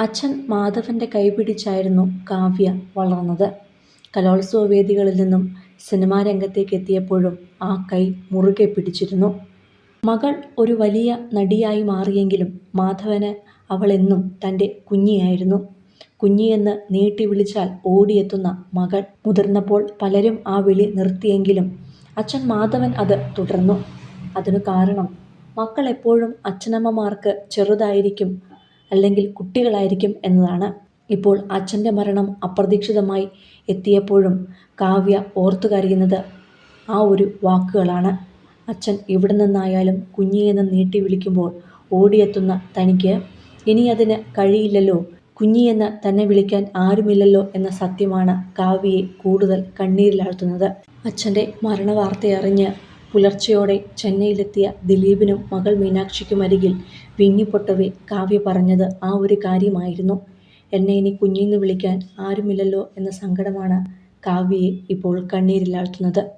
അച്ഛൻ മാധവന്റെ കൈപിടിച്ചായിരുന്നു കാവ്യ വളർന്നത്. കലോത്സവ വേദികളിൽ നിന്നും സിനിമാ രംഗത്തേക്ക് എത്തിയപ്പോഴും ആ കൈ മുറുകെ പിടിച്ചിരുന്നു. മകൾ ഒരു വലിയ നടിയായി മാറിയെങ്കിലും മാധവന് അവളെന്നും തന്റെ കുഞ്ഞിയായിരുന്നു. കുഞ്ഞിയെന്ന് നീട്ടി വിളിച്ചാൽ ഓടിയെത്തുന്ന മകൾ. മുതിർന്നപ്പോൾ പലരും ആ വിളി നിർത്തിയെങ്കിലും അച്ഛൻ മാധവൻ അത് തുടർന്നു. അതിനു കാരണം മക്കൾ എപ്പോഴും അച്ഛനമ്മമാർക്ക് ചെറുതായിരിക്കും അല്ലെങ്കിൽ കുട്ടികളായിരിക്കും എന്നതാണ്. ഇപ്പോൾ അച്ഛന്റെ മരണം അപ്രതീക്ഷിതമായി എത്തിയപ്പോഴും കാവ്യ ഓർത്തു കരയുന്നത് ആ ഒരു വാക്കുകളാണ്. അച്ഛൻ എവിടെ നിന്നായാലും കുഞ്ഞിയെന്ന് നീട്ടി വിളിക്കുമ്പോൾ ഓടിയെത്തുന്ന തനിക്ക് ഇനി അതിന് കഴിയില്ലല്ലോ. കുഞ്ഞിയെന്ന് തന്നെ വിളിക്കാൻ ആരുമില്ലല്ലോ എന്ന സത്യമാണ് കാവ്യയെ കൂടുതൽ കണ്ണീരിലാഴ്ത്തുന്നത്. അച്ഛന്റെ മരണവാർത്തയറിഞ്ഞ് പുലർച്ചയോടെ ചെന്നൈയിലെത്തിയ ദിലീപിനും മകൾ മീനാക്ഷിക്കുമരികിൽ വിങ്ങിപ്പൊട്ടവെ കാവ്യ പറഞ്ഞത് ആ ഒരു കാര്യമായിരുന്നു. എന്നെ ഇനി കുഞ്ഞിന്ന് വിളിക്കാൻ ആരുമില്ലല്ലോ എന്ന സങ്കടമാണ് കാവ്യയെ ഇപ്പോൾ കണ്ണീരിലാഴ്ത്തുന്നത്.